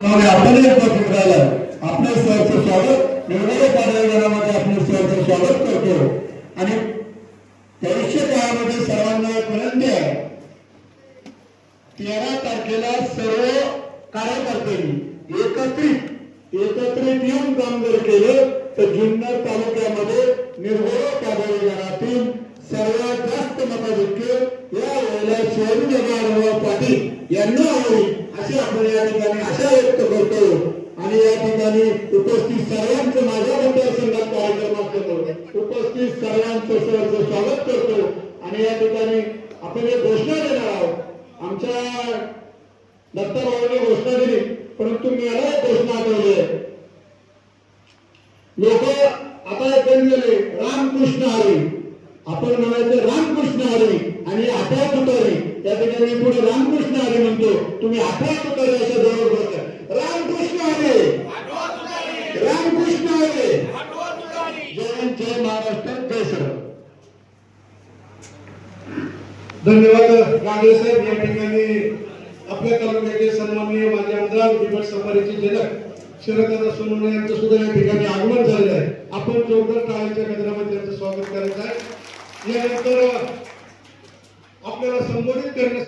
आपण आपणही उपस्थित राहिलं. आपल्या सहचं स्वागत. निर्मले पाडळगणामध्ये आपलं सहचं स्वागत करतो. आणि भविष्य काळामध्ये सर्वांना एक विनंती आहे तेरा तारखेला सर्व कार्यकर्त्यांनी एकत्रित एकत्रित येऊन काम जर केलं तर जुन्नर तालुक्यामध्ये निर्भय पाडळगणातील सर्वात जास्त मताधिक्य या वेळेला शिवाजी जगन्नाथ पाटील यांना होईल. अशी आपण या ठिकाणी आशा व्यक्त करतो. आणि या ठिकाणी उपस्थित सर्वांचं माझ्या मतदारसंघात कार्यक्रम असल्यामुळे उपस्थित सर्वांचं सहर्ष स्वागत करतो. आणि या ठिकाणी आपण एक घोषणा देणार आहोत. आमच्या दत्ताभाऊने घोषणा दिली परंतु मला एक घोषणा आठवली आहे. लोक आता एक गेले रामकृष्ण हरी. आपण म्हणायचं रामकृष्ण हरी आणि आता तुतारी त्या ठिकाणी पुढे रामकृष्ण आले म्हणतो. तुम्ही आठवा तुतारी अशा जवळ बसता रामकृष्ण आले. रामकृष्ण आले. जय जय महाराष्ट्र जय सर धन्यवाद गांधी साहेब. या ठिकाणी आपल्या तालुक्याचे सन्माननीय माजी आमदार बिबट सफारीचे जनक शरददादा सोनवणे यांचं सुद्धा या ठिकाणी आगमन झालेलं आहे. आपण जोरदार टाळ्यांच्या गजरामध्ये त्यांचं स्वागत करायचं आहे. यानंतर आपल्याला संबोधित करण्यासाठी